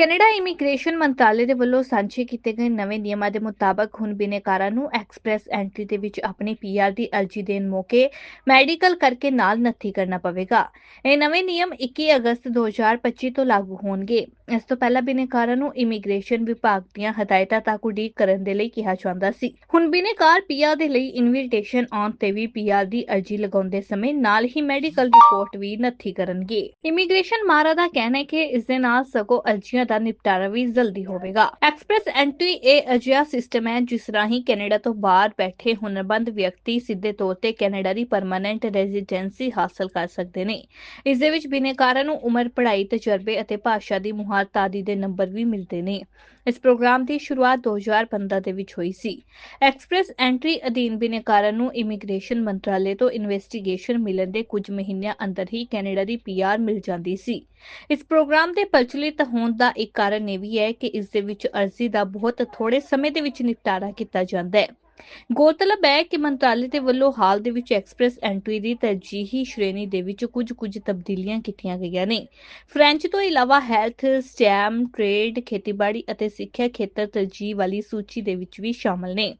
Canada immigration ਮੰਤਰਾਲੇ ਦੇ ਵੱਲੋਂ ਸਾਂਝੇ ਕੀਤੇ ਗਏ ਨਵੇਂ ਨਿਯਮਾਂ ਦੇ ਮੁਤਾਬਕ ਹੁਣ ਬਿਨੇਕਾਰਾਂ ਨੂੰ ਐਕਸਪ੍ਰੈਸ ਐਂਟਰੀ ਦੇ ਵਿੱਚ ਆਪਣੀ ਪੀਆਰ ਦੀ ਅਰਜ਼ੀ ਦੇਣ ਮੌਕੇ ਮੈਡੀਕਲ ਕਰਕੇ ਨਾਲ ਨੱਥੀ ਕਰਨਾ ਪਵੇਗਾ। ਇਹ ਨਵੇਂ ਨਿਯਮ 21 ਅਗਸਤ 2025 ਤੋਂ ਲਾਗੂ ਹੋਣਗੇ। ਇਸ ਤੋਂ ਪਹਿਲਾਂ ਬਿਨੇਕਾਰਾਂ ਨੂੰ ਇਮੀਗ੍ਰੇਸ਼ਨ ਵਿਭਾਗ ਦੀਆਂ ਹਦਾਇਤਾਂ ਤੱਕ ਉਡੀਕ ਕਰਨ ਦੇ ਲਈ ਕਿਹਾ ਜਾਂਦਾ ਸੀ। ਹੁਣ ਬਿਨੇਕਾਰ ਪੀਆਰ ਦੇ ਲਈ ਇਨਵੀਟੇਸ਼ਨ ਆਉਣ ਤੇ ਵੀ ਪੀਆਰ ਦੀ ਅਰਜ਼ੀ ਲਗਾਉਂਦੇ ਸਮੇਂ ਨਾਲ ਹੀ ਮੈਡੀਕਲ ਰਿਪੋਰਟ ਵੀ ਨੱਥੀ ਕਰਨਗੇ। ਇਮੀਗ੍ਰੇਸ਼ਨ ਮਾਰਾ ਦਾ ਕਹਿਣਾ ਹੈ ਕਿ ਇਸ ਦੇ ਨਾਲ ਸਗੋਂ ਅਰਜ਼ੀਆਂ ਦਾ ਨਿਪਟਾਰਾ ਵੀ ਜਲਦੀ ਹੋਵੇਗਾ। ਐਕਸਪ੍ਰੈਸ ਐਂਟਰੀ ਇਹ ਅਜਿਹਾ ਸਿਸਟਮ ਹੈ, ਜਿਸ ਰਾਹੀਂ ਕੈਨੇਡਾ ਤੋਂ ਬਾਹਰ ਬੈਠੇ ਹੁਨਰਬੰਦ ਵਿਅਕਤੀ ਸਿੱਧੇ ਤੌਰ ਤੇ ਕੈਨੇਡਾ ਦੀ ਪਰਮਾਨੈਂਟ ਰੈਜ਼ੀਡੈਂਸੀ ਹਾਸਲ ਕਰ ਸਕਦੇ ਨੇ। ਇਸ ਦੇ ਵਿੱਚ ਬਿਨੇਕਾਰਾਂ ਨੂੰ ਉਮਰ, ਪੜ੍ਹਾਈ, ਤਜਰਬੇ ਅਤੇ ਭਾਸ਼ਾ ਦੀ ਮੁਹਾਰਤ ਆਦਿ ਦੇ ਨੰਬਰ ਵੀ ਮਿਲਦੇ ਨੇ। ਇਸ ਪ੍ਰੋਗਰਾਮ ਦੀ ਸ਼ੁਰੂਆਤ 2015 ਦੇ ਵਿੱਚ ਹੋਈ ਸੀ। ਐਕਸਪ੍ਰੈਸ ਐਂਟਰੀ ਅਧੀਨ ਬਿਨੇਕਾਰਾਂ ਨੂੰ ਇਮੀਗ੍ਰੇਸ਼ਨ ਮੰਤਰਾਲੇ ਤੋਂ ਇਨਵੈਸਟੀਗੇਸ਼ਨ ਮਿਲਣ ਦੇ ਕੁਝ ਮਹੀਨਿਆਂ ਅੰਦਰ ਹੀ ਕੈਨੇਡਾ ਦੀ ਪੀਆਰ ਮਿਲ ਜਾਂਦੀ ਸੀ। ਇਸ ਪ੍ਰੋਗਰਾਮ ਦੇ ਪ੍ਰਚਲਿਤ ਹੋਣ ਦਾ ਇੱਕ ਕਾਰਨ ਇਹ ਵੀ ਹੈ ਕਿ ਇਸ ਦੇ ਵਿੱਚ ਅਰਜ਼ੀ ਦਾ ਬਹੁਤ ਥੋੜੇ ਸਮੇਂ ਦੇ ਵਿੱਚ ਨਿਪਟਾਰਾ ਕੀਤਾ ਜਾਂਦਾ ਹੈ। ਗੌਰਤਲਬ ਹੈ ਕਿ ਮੰਤਰਾਲੇ ਦੇ ਵੱਲੋਂ ਹਾਲ ਦੇ ਵਿੱਚ ਐਕਸਪ੍ਰੈਸ ਐਂਟਰੀ ਦੀ ਤਰਜੀਹੀ ਸ਼੍ਰੇਣੀ ਦੇ ਵਿੱਚ ਕੁਝ ਕੁਝ ਤਬਦੀਲੀਆਂ ਕੀਤੀਆਂ ਗਈਆਂ ਨੇ। ਫ੍ਰੈਂਚ ਤੋਂ ਇਲਾਵਾ ਹੈਲਥ, ਸਟੈਮ, ਟ੍ਰੇਡ, ਖੇਤੀਬਾੜੀ ਅਤੇ ਸਿੱਖਿਆ ਖੇਤਰ ਤਰਜੀਹ ਵਾਲੀ ਸੂਚੀ ਦੇ ਵਿੱਚ ਵੀ ਸ਼ਾਮਲ ਨੇ।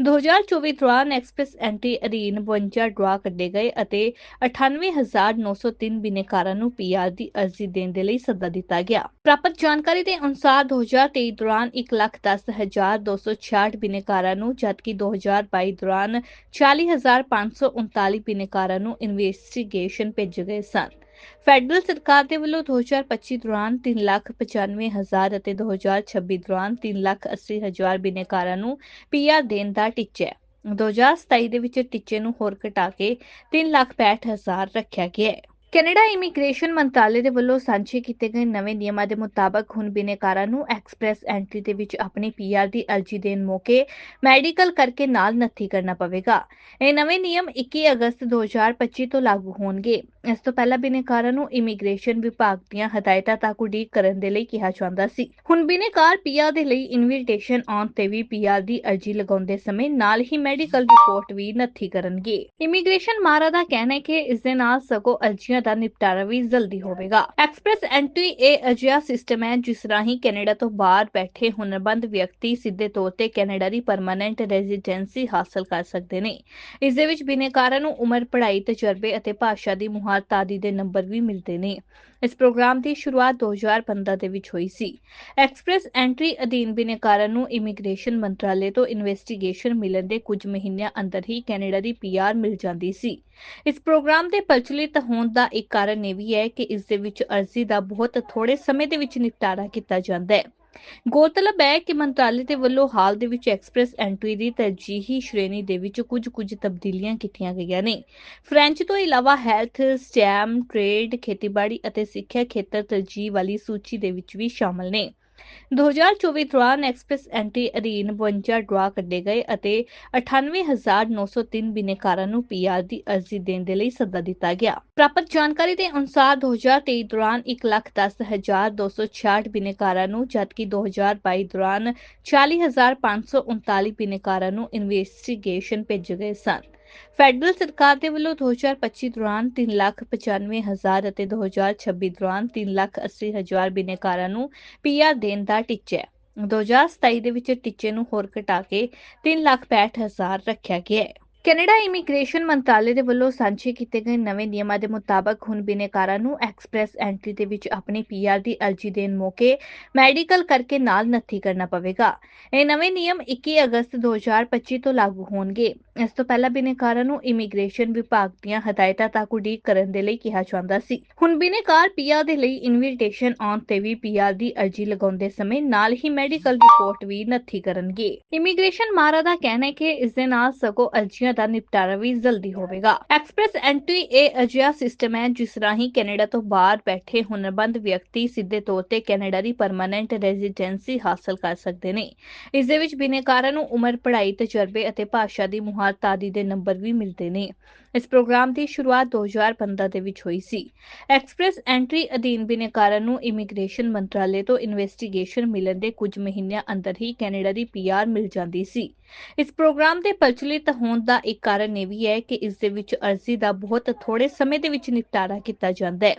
2024 ਦੌਰਾਨ ਐਕਸਪ੍ਰੈਸ ਐਂਟਰੀ ਅਧੀਨ 52 ਡਰਾ ਕੱਢੇ ਗਏ ਅਤੇ 98903 ਬਿਨੇਕਾਰਾਂ ਨੂੰ ਪੀਆਰ ਦੀ ਅਰਜ਼ੀ ਦੇਣ ਦੇ ਲਈ ਸੱਦਾ ਦਿੱਤਾ ਗਿਆ। ਪ੍ਰਾਪਤ ਜਾਣਕਾਰੀ ਦੇ ਅਨੁਸਾਰ 2023 ਦੌਰਾਨ 110266 ਬਿਨੇਕਾਰਾਂ ਨੂੰ, ਜਦਕਿ 2022 ਦੌਰਾਨ 40539 ਬਿਨੇਕਾਰਾਂ ਨੂੰ ਇਨਵੈਸਟੀਗੇਸ਼ਨ ਭੇਜੇ ਗਏ ਸਨ। ਫੈਡਰਲ ਸਰਕਾਰ ਦੇ ਵੱਲੋਂ 2025 ਦੌਰਾਨ 395000 ਅਤੇ 2026 ਦੌਰਾਨ 380000 ਬਿਨੇਕਾਰਾਂ ਨੂੰ ਪੀਆਰ ਦੇਣ ਦਾ ਟੀਚਾ ਹੈ। 2027 ਦੇ ਵਿੱਚ ਟੀਚੇ ਨੂੰ ਹੋਰ ਘਟਾ ਕੇ 365000 ਰੱਖਿਆ ਗਿਆ ਹੈ। ਕੈਨੇਡਾ ਇਮੀਗ੍ਰੇਸ਼ਨ ਮੰਤਰਾਲੇ ਦੇ ਵੱਲੋਂ ਸਾਂਝੇ ਕੀਤੇ ਗਏ ਨਵੇਂ ਨਿਯਮਾਂ ਦੇ ਮੁਤਾਬਕ ਹੁਣ ਬਿਨੇਕਾਰਾਂ ਨੂੰ ਐਕਸਪ੍ਰੈਸ ਐਂਟਰੀ ਦੇ ਵਿੱਚ ਆਪਣੀ ਪੀਆਰ ਦੀ ਅਰਜ਼ੀ ਦੇਣ ਮੌਕੇ ਮੈਡੀਕਲ ਕਰਕੇ ਨਾਲ ਨੱਥੀ ਕਰਨਾ ਪਵੇਗਾ। ਇਹ ਨਵੇਂ ਨਿਯਮ 21 ਅਗਸਤ 2025 ਤੋਂ ਲਾਗੂ ਹੋਣਗੇ। ਇਸ ਤੋਂ ਪਹਿਲਾਂ ਬਿਨੇਕਾਰਾਂ ਨੂੰ ਇਮੀਗ੍ਰੇਸ਼ਨ ਵਿਭਾਗ ਦੀਆਂ ਹਦਾਇਤਾਂ ਤੱਕ ਉਡੀਕ ਕਰਨ ਦੇ ਲਈ ਕਿਹਾ ਜਾਂਦਾ ਸੀ। ਹੁਣ ਬਿਨੇਕਾਰ ਪੀਆਰ ਦੇ ਲਈ ਇਨਵੀਟੇਸ਼ਨ ਆਉਣ ਤੇ ਵੀ ਪੀਆਰ ਦੀ ਅਰਜ਼ੀ ਲਗਾਉਂਦੇ ਸਮੇਂ ਨਾਲ ਹੀ ਮੈਡੀਕਲ ਰਿਪੋਰਟ ਵੀ ਨੱਥੀ ਕਰਨਗੇ। ਇਮੀਗ੍ਰੇਸ਼ਨ ਮਾਰਾ ਦਾ ਕਹਿਣਾ ਹੈ ਕਿ ਇਸ ਦੇ ਨਾਲ ਸਗੋਂ ਅਰਜ਼ੀਆਂ ਦਾ ਨਿਪਟਾਰਾ ਵੀ ਜਲਦੀ ਹੋਵੇਗਾ। ਐਕਸਪ੍ਰੈਸ ਐਂਟਰੀ ਇਹ ਅਜਿਹਾ ਸਿਸਟਮ ਹੈ, ਜਿਸ ਰਾਹੀਂ ਕੈਨੇਡਾ ਤੋਂ ਬਾਹਰ ਬੈਠੇ ਹੁਨਰਬੰਦ ਵਿਅਕਤੀ ਸਿੱਧੇ ਤੌਰ ਤੇ ਕੈਨੇਡਾ ਦੀ ਪਰਮਾਨੈਂਟ ਰੈਜ਼ੀਡੈਂਸੀ ਹਾਸਲ ਕਰ ਸਕਦੇ ਨੇ। ਇਸ ਦੇ ਵਿੱਚ ਬਿਨੇਕਾਰਾਂ ਨੂੰ ਉਮਰ, ਪੜ੍ਹਾਈ, ਤਜਰਬੇ ਅਤੇ ਭਾਸ਼ਾ ਦੀ ਮੁਹਾਰਤ ਆਦਿ ਦੇ ਨੰਬਰ ਵੀ ਮਿਲਦੇ ਨੇ। ਇਸ ਪ੍ਰੋਗਰਾਮ ਦੀ ਸ਼ੁਰੂਆਤ 2015 ਦੇ ਵਿੱਚ ਹੋਈ ਸੀ। ਐਕਸਪ੍ਰੈਸ ਐਂਟਰੀ ਅਧੀਨ ਬਿਨੇਕਾਰਾਂ ਨੂੰ ਇਮੀਗ੍ਰੇਸ਼ਨ ਮੰਤਰਾਲੇ ਤੋਂ ਇਨਵੈਸਟੀਗੇਸ਼ਨ ਮਿਲਣ ਦੇ ਕੁਝ ਮਹੀਨਿਆਂ ਅੰਦਰ ਹੀ ਕੈਨੇਡਾ ਦੀ ਪੀਆਰ ਮਿਲ ਜਾਂਦੀ ਸੀ। ਇਸ ਪ੍ਰੋਗਰਾਮ ਦੇ ਪ੍ਰਚਲਿਤ ਹੋਣ ਦਾ ਇੱਕ ਕਾਰਨ ਇਹ ਵੀ ਹੈ ਕਿ ਇਸ ਦੇ ਵਿੱਚ ਅਰਜ਼ੀ ਦਾ ਬਹੁਤ ਥੋੜੇ ਸਮੇਂ ਦੇ ਵਿੱਚ ਨਿਪਟਾਰਾ ਕੀਤਾ ਜਾਂਦਾ ਹੈ। ਗੌਰਤਲਬ ਹੈ ਕਿ ਮੰਤਰਾਲੇ ਦੇ ਵੱਲੋਂ ਹਾਲ ਦੇ ਵਿੱਚ ਐਕਸਪ੍ਰੈਸ ਐਂਟਰੀ ਦੀ ਤਰਜੀਹੀ ਸ਼੍ਰੇਣੀ ਦੇ ਵਿੱਚ ਕੁਝ ਕੁਝ ਤਬਦੀਲੀਆਂ ਕੀਤੀਆਂ ਗਈਆਂ ਨੇ। ਫ੍ਰੈਂਚ ਤੋਂ ਇਲਾਵਾ ਹੈਲਥ, ਸਟੈਮ, ਟ੍ਰੇਡ, ਖੇਤੀਬਾੜੀ ਅਤੇ ਸਿੱਖਿਆ ਖੇਤਰ ਤਰਜੀਹ ਵਾਲੀ ਸੂਚੀ ਦੇ ਵਿੱਚ ਵੀ ਸ਼ਾਮਲ ਨੇ। 2024 ਦੌਰਾਨ ਐਕਸਪ੍ਰੈਸ ਐਂਟਰੀ ਅਧੀਨ 52 ਡਰਾ ਕੱਢੇ ਗਏ ਅਤੇ 98903 ਬਿਨੇਕਾਰਾਂ ਨੂੰ ਪੀਆਰ ਦੀ ਅਰਜ਼ੀ ਦੇਣ ਦੇ ਲਈ ਸੱਦਾ ਦਿੱਤਾ ਗਿਆ। ਪ੍ਰਾਪਤ ਜਾਣਕਾਰੀ ਦੇ ਅਨੁਸਾਰ 2023 ਦੌਰਾਨ 110266 ਬਿਨੇਕਾਰਾਂ ਨੂੰ, ਜਦਕਿ 2022 ਦੌਰਾਨ 40539 ਬਿਨੇਕਾਰਾਂ ਨੂੰ ਇਨਵੈਸਟੀਗੇਸ਼ਨ ਭੇਜੇ ਗਏ ਸਨ। ਫੈਡਰਲ ਸਰਕਾਰ ਦੇ ਵੱਲੋਂ 2025 ਦੌਰਾਨ 395000 ਅਤੇ 2026 ਦੌਰਾਨ 380000 ਬਿਨੇਕਾਰਾਂ ਨੂੰ ਪੀਆਰ ਦੇਣ ਦਾ ਟੀਚਾ ਹੈ। 2027 ਦੇ ਵਿੱਚ ਟੀਚੇ ਨੂੰ ਹੋਰ ਘਟਾ ਕੇ 365000 ਰੱਖਿਆ ਗਿਆ ਹੈ। ਕੈਨੇਡਾ ਇਮੀਗ੍ਰੇਸ਼ਨ ਮੰਤਰਾਲੇ ਦੇ ਵੱਲੋਂ ਸਾਂਝੇ ਕੀਤੇ ਗਏ ਨਵੇਂ ਨਿਯਮਾਂ ਦੇ ਮੁਤਾਬਕ ਹੁਣ ਬਿਨੇਕਾਰਾਂ ਨੂੰ ਐਕਸਪ੍ਰੈਸ ਐਂਟਰੀ ਦੇ ਵਿੱਚ ਆਪਣੀ ਪੀਆਰ ਦੀ ਅਰਜ਼ੀ ਦੇਣ ਮੌਕੇ ਮੈਡੀਕਲ ਕਰਕੇ ਨਾਲ ਨੱਥੀ ਕਰਨਾ ਪਵੇਗਾ। ਇਹ ਨਵੇਂ ਨਿਯਮ 21 ਅਗਸਤ 2025 ਤੋਂ ਲਾਗੂ ਹੋਣਗੇ। ਇਸ ਤੋਂ ਪਹਿਲਾਂ ਬਿਨੇਕਾਰਾਂ ਨੂੰ ਇਮੀਗ੍ਰੇਸ਼ਨ ਵਿਭਾਗ ਦੀਆਂ ਹਦਾਇਤਾਂ ਤੱਕ ਉਡੀਕ ਕਰਨ ਦੇ ਲਈ ਕਿਹਾ ਜਾਂਦਾ ਸੀ। ਹੁਣ ਬਿਨੇਕਾਰ ਪੀਆਰ ਦੇ ਲਈ ਇਨਵੀਟੇਸ਼ਨ ਆਉਣ ਤੇ ਵੀ ਪੀਆਰ ਦੀ ਅਰਜ਼ੀ ਲਗਾਉਂਦੇ ਸਮੇਂ ਨਾਲ ਹੀ ਮੈਡੀਕਲ ਰਿਪੋਰਟ ਵੀ ਨੱਥੀ ਕਰਨਗੇ। ਇਮੀਗ੍ਰੇਸ਼ਨ ਮਾਹਰਾਂ ਦਾ ਕਹਿਣਾ ਹੈ ਕਿ ਇਸ ਦੇ ਨਾਲ ਸਗੋਂ ਅਰਜ਼ੀਆਂ ਦਾ ਨਿਪਟਾਰਾ ਵੀ ਜਲਦੀ ਹੋਵੇਗਾ। ਐਕਸਪ੍ਰੈਸ ਐਂਟਰੀ ਇਹ ਅਜਿਹਾ ਸਿਸਟਮ ਹੈ ਜਿਸ ਰਾਹੀਂ ਕੈਨੇਡਾ ਤੋਂ ਬਾਹਰ ਬੈਠੇ ਹੁਨਰਬੰਦ ਵਿਅਕਤੀ ਸਿੱਧੇ ਤੌਰ ਤੇ ਕੈਨੇਡਾ ਦੀ ਪਰਮਾਨੈਂਟ ਰੈਜ਼ੀਡੈਂਸੀ ਹਾਸਲ ਕਰ ਸਕਦੇ ਨੇ। ਇਸ ਦੇ ਵਿੱਚ ਬਿਨੇਕਾਰਾਂ ਨੂੰ ਉਮਰ, ਪੜ੍ਹਾਈ, ਤਜਰਬੇ ਅਤੇ ਭਾਸ਼ਾ ਦੀ ਮੁਹਾਰਤ ਆਦਿ ਦੇ ਨੰਬਰ ਵੀ ਮਿਲਦੇ ਨੇ। ਇਸ ਪ੍ਰੋਗਰਾਮ ਦੀ ਸ਼ੁਰੂਆਤ 2015 ਦੇ ਵਿੱਚ ਹੋਈ ਸੀ। ਐਕਸਪ੍ਰੈਸ ਐਂਟਰੀ ਅਧੀਨ ਬਿਨੇਕਾਰਾਂ ਨੂੰ ਇਮੀਗ੍ਰੇਸ਼ਨ ਮੰਤਰਾਲੇ ਤੋਂ ਇਨਵੈਸਟੀਗੇਸ਼ਨ ਮਿਲਣ ਦੇ ਕੁਝ ਮਹੀਨਿਆਂ ਅੰਦਰ ਹੀ ਕੈਨੇਡਾ ਦੀ ਪੀਆਰ ਮਿਲ ਜਾਂਦੀ ਸੀ। ਇਸ ਪ੍ਰੋਗਰਾਮ ਦੇ ਪ੍ਰਚਲਿਤ ਹੋਣ ਦਾ ਇੱਕ ਕਾਰਨ ਇਹ ਵੀ ਹੈ ਕਿ ਇਸ ਦੇ ਵਿੱਚ ਅਰਜ਼ੀ ਦਾ ਬਹੁਤ ਥੋੜੇ ਸਮੇਂ ਦੇ ਵਿੱਚ ਨਿਪਟਾਰਾ ਕੀਤਾ ਜਾਂਦਾ ਹੈ।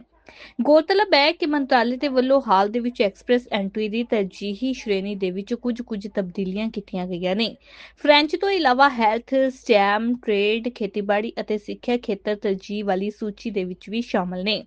ਗੌਰਤਲਬ ਹੈ ਕਿ ਮੰਤਰਾਲੇ ਦੇ ਵੱਲੋਂ ਹਾਲ ਦੇ ਵਿੱਚ ਐਕਸਪ੍ਰੈਸ ਐਂਟਰੀ ਦੀ ਤਰਜੀਹੀ ਸ਼੍ਰੇਣੀ ਦੇ ਵਿੱਚ ਕੁਝ ਕੁਝ ਤਬਦੀਲੀਆਂ ਕੀਤੀਆਂ ਗਈਆਂ ਨੇ। ਫ੍ਰੈਂਚ ਤੋਂ ਇਲਾਵਾ ਹੈਲਥ, ਸਟੈਮ, ਟ੍ਰੇਡ, ਖੇਤੀਬਾੜੀ ਅਤੇ ਸਿੱਖਿਆ ਖੇਤਰ ਤਰਜੀਹ ਵਾਲੀ ਸੂਚੀ ਦੇ ਵਿੱਚ ਵੀ ਸ਼ਾਮਲ ਨੇ।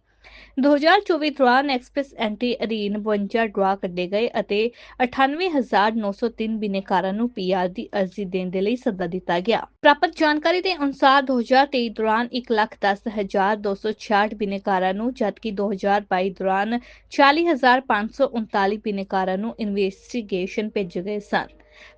2024 ਦੌਰਾਨ ਐਕਸਪ੍ਰੈਸ ਐਂਟਰੀ ਅਧੀਨ 52 ਡਰਾ ਕੱਢੇ ਗਏ ਅਤੇ 98903 ਬਿਨੇਕਾਰਾਂ ਨੂੰ ਪੀਆਰ ਦੀ ਅਰਜ਼ੀ ਦੇਣ ਦੇ ਲਈ ਸੱਦਾ ਦਿੱਤਾ ਗਿਆ। ਪ੍ਰਾਪਤ ਜਾਣਕਾਰੀ ਦੇ ਅਨੁਸਾਰ 2023 ਦੌਰਾਨ 110266 ਬਿਨੇਕਾਰਾਂ ਨੂੰ, ਜਦਕਿ 2022 ਦੌਰਾਨ 40539 ਬਿਨੇਕਾਰਾਂ ਨੂੰ ਇਨਵੈਸਟੀਗੇਸ਼ਨ ਭੇਜੇ ਗਏ ਸਨ।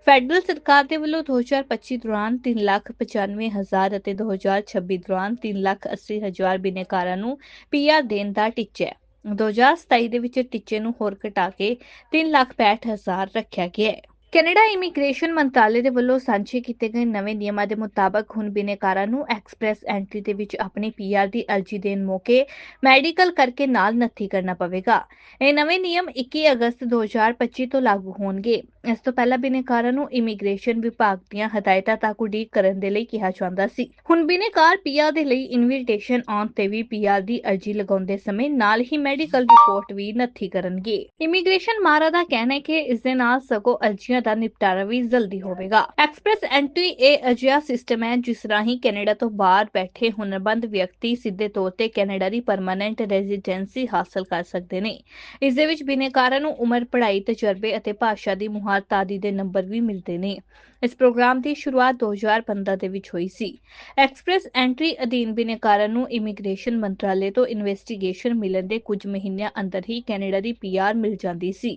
ਫੈਡਰਲ ਸਰਕਾਰ ਦੇ ਵੱਲੋਂ 2025 ਦੌਰਾਨ 395000 ਅਤੇ 2026 ਦੌਰਾਨ 380000 ਬਿਨੇਕਾਰਾਂ ਨੂੰ ਪੀਆਰ ਦੇਣ ਦਾ ਟੀਚਾ ਹੈ। 2027 ਦੇ ਵਿੱਚ ਟੀਚੇ ਨੂੰ ਹੋਰ ਘਟਾ ਕੇ 365000 ਰੱਖਿਆ ਗਿਆ ਹੈ। ਕੈਨੇਡਾ ਇਮੀਗ੍ਰੇਸ਼ਨ ਮੰਤਰਾਲੇ ਦੇ ਵੱਲੋਂ ਸਾਂਝੇ ਕੀਤੇ ਗਏ ਨਵੇਂ ਨਿਯਮਾਂ ਦੇ ਮੁਤਾਬਕ ਹੁਣ ਬਿਨੇਕਾਰਾਂ ਨੂੰ ਐਕਸਪ੍ਰੈਸ ਐਂਟਰੀ ਦੇ ਵਿੱਚ ਆਪਣੀ ਪੀਆਰ ਦੀ ਅਰਜ਼ੀ ਦੇਣ ਮੌਕੇ ਮੈਡੀਕਲ ਕਰਕੇ ਨਾਲ ਨੱਥੀ ਕਰਨਾ ਪਵੇਗਾ। ਇਹ ਨਵੇਂ ਨਿਯਮ 21 ਅਗਸਤ 2025 ਤੋਂ ਲਾਗੂ ਹੋਣਗੇ। ਇਸ ਤੋਂ ਪਹਿਲਾਂ ਬਿਨੇਕਾਰਾਂ ਨੂੰ ਇਮੀਗ੍ਰੇਸ਼ਨ ਵਿਭਾਗ ਦੀਆਂ ਹਦਾਇਤਾਂ ਤੱਕ ਉਡੀਕ ਕਰਨ ਦੇ ਲਈ ਕਿਹਾ ਜਾਂਦਾ ਸੀ। ਹੁਣ ਬਿਨੇਕਾਰ ਪੀਆਰ ਦੇ ਲਈ ਇਨਵੀਟੇਸ਼ਨ ਆਉਣ ਤੇ ਵੀ ਪੀਆਰ ਦੀ ਅਰਜ਼ੀ ਲਗਾਉਂਦੇ ਸਮੇਂ ਨਾਲ ਹੀ ਮੈਡੀਕਲ ਰਿਪੋਰਟ ਵੀ ਨੱਥੀ ਕਰਨਗੇ। ਇਮੀਗ੍ਰੇਸ਼ਨ ਮਾਹਰਾਂ ਦਾ ਕਹਿਣਾ ਹੈ ਕਿ ਇਸ ਦੇ ਨਾਲ ਸਗੋਂ ਅਰਜ਼ੀਆਂ ਦਾ ਨਿਪਟਾਰਾ ਵੀ ਜਲਦੀ ਹੋਵੇਗਾ। ਐਕਸਪ੍ਰੈਸ ਐਂਟਰੀ ਇਹ ਅਜਿਹਾ ਸਿਸਟਮ ਹੈ ਜਿਸ ਰਾਹੀਂ ਕੈਨੇਡਾ ਤੋਂ ਬਾਹਰ ਬੈਠੇ ਹੁਨਰਬੰਦ ਵਿਅਕਤੀ ਸਿੱਧੇ ਤੌਰ ਤੇ ਕੈਨੇਡਾ ਦੀ ਪਰਮਾਨੈਂਟ ਰੈਜ਼ੀਡੈਂਸੀ ਹਾਸਲ ਕਰ ਸਕਦੇ ਨੇ। ਇਸ ਦੇ ਵਿੱਚ ਬਿਨੇਕਾਰਾਂ ਨੂੰ ਉਮਰ, ਪੜ੍ਹਾਈ, ਤਜਰਬੇ ਅਤੇ ਭਾਸ਼ਾ ਦੀ ਮੁਹਾਰਤ ਆਦਿ ਦੇ ਨੰਬਰ ਵੀ ਮਿਲਦੇ ਨੇ। ਇਸ ਪ੍ਰੋਗਰਾਮ ਦੀ ਸ਼ੁਰੂਆਤ 2015 ਦੇ ਵਿੱਚ ਹੋਈ ਸੀ। ਐਕਸਪ੍ਰੈਸ ਐਂਟਰੀ ਅਧੀਨ ਬਿਨੇਕਾਰਾਂ ਨੂੰ ਇਮੀਗ੍ਰੇਸ਼ਨ ਮੰਤਰਾਲੇ ਤੋਂ ਇਨਵੈਸਟੀਗੇਸ਼ਨ ਮਿਲਣ ਦੇ ਕੁਝ ਮਹੀਨਿਆਂ ਅੰਦਰ ਹੀ ਕੈਨੇਡਾ ਦੀ ਪੀਆਰ ਮਿਲ ਜਾਂਦੀ ਸੀ।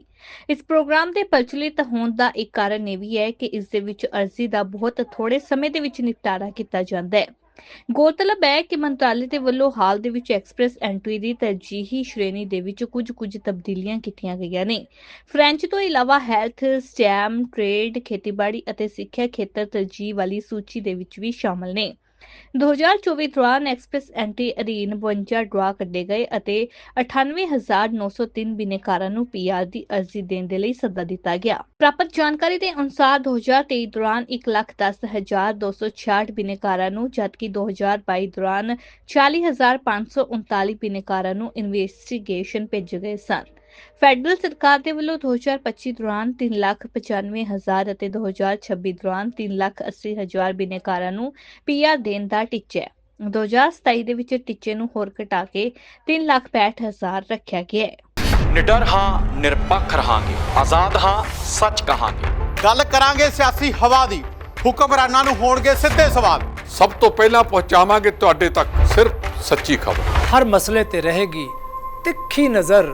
ਇਸ ਪ੍ਰੋਗਰਾਮ ਦੇ ਪ੍ਰਚਲਿਤ ਹੋਣ ਦਾ ਇੱਕ ਕਾਰਨ ਇਹ ਵੀ ਹੈ ਕਿ ਇਸ ਦੇ ਵਿੱਚ ਅਰਜ਼ੀ ਦਾ ਬਹੁਤ ਥੋੜੇ ਸਮੇਂ ਦੇ ਵਿੱਚ ਨਿਪਟਾਰਾ ਕੀਤਾ ਜਾਂਦਾ ਹੈ। ਗੌਰਤਲਬ ਹੈ ਕਿ ਮੰਤਰਾਲੇ ਦੇ ਵੱਲੋਂ ਹਾਲ ਦੇ ਵਿੱਚ ਐਕਸਪ੍ਰੈਸ ਐਂਟਰੀ ਦੀ ਤਰਜੀਹੀ ਸ਼੍ਰੇਣੀ ਦੇ ਵਿੱਚ ਕੁਝ ਕੁਝ ਤਬਦੀਲੀਆਂ ਕੀਤੀਆਂ ਗਈਆਂ ਨੇ। ਫ੍ਰੈਂਚ ਤੋਂ ਇਲਾਵਾ ਹੈਲਥ, ਸਟੈਮ, ਟ੍ਰੇਡ, ਖੇਤੀਬਾੜੀ ਅਤੇ ਸਿੱਖਿਆ ਖੇਤਰ ਤਰਜੀਹ ਵਾਲੀ ਸੂਚੀ ਦੇ ਵਿੱਚ ਵੀ ਸ਼ਾਮਲ ਨੇ। 2024 ਦੌਰਾਨ ਐਕਸਪ੍ਰੈਸ ਐਂਟਰੀ ਅਧੀਨ 52 ਡਰਾ ਕੱਢੇ ਗਏ ਅਤੇ 98903 ਬਿਨੇਕਾਰਾਂ ਨੂੰ ਪੀਆਰ ਦੀ ਅਰਜ਼ੀ ਦੇਣ ਦੇ ਲਈ ਸੱਦਾ ਦਿੱਤਾ ਗਿਆ। ਪ੍ਰਾਪਤ ਜਾਣਕਾਰੀ ਦੇ ਅਨੁਸਾਰ 2023 ਦੌਰਾਨ 110266 ਬਿਨੇਕਾਰਾਂ ਨੂੰ, ਜਦਕਿ 2022 ਦੌਰਾਨ 40539 ਬਿਨੇਕਾਰਾਂ ਨੂੰ ਇਨਵੈਸਟੀਗੇਸ਼ਨ ਭੇਜੇ ਗਏ ਸਨ। ਫੈਡਰਲ ਸਰਕਾਰ ਦੇ ਵੱਲੋਂ 2025 ਦੌਰਾਨ 395000 ਅਤੇ 2026 ਦੌਰਾਨ 380000 ਬਿਨੇਕਾਰਾਂ ਨੂੰ ਪੀਆਰ ਦੇਣ ਦਾ ਟੀਚਾ ਹੈ। 2027 ਦੇ ਵਿੱਚ ਟੀਚੇ ਨੂੰ ਹੋਰ ਘਟਾ ਕੇ 365000 ਰੱਖਿਆ ਗਿਆ ਹੈ। ਨਿਡਰ ਹਾਂ ਨਿਰਪੱਖ ਰਹਾਂਗੇ। ਆਜ਼ਾਦ ਹਾਂ ਸੱਚ ਕਹਾਂਗੇ। ਗੱਲ ਕਰਾਂਗੇ ਸਿਆਸੀ ਹਵਾ ਦੀ। ਹੁਕਮਰਾਨਾਂ ਨੂੰ ਹੋਣਗੇ ਸਿੱਧੇ ਸਵਾਲ। ਸਭ ਤੋਂ ਪਹਿਲਾਂ ਪਹੁੰਚਾਵਾਂਗੇ ਤੁਹਾਡੇ ਤੱਕ ਸਿਰਫ ਸੱਚੀ ਖਬਰ। ਹਰ ਮਸਲੇ ਤੇ ਰਹੇਗੀ ਤਿੱਖੀ ਨਜ਼ਰ।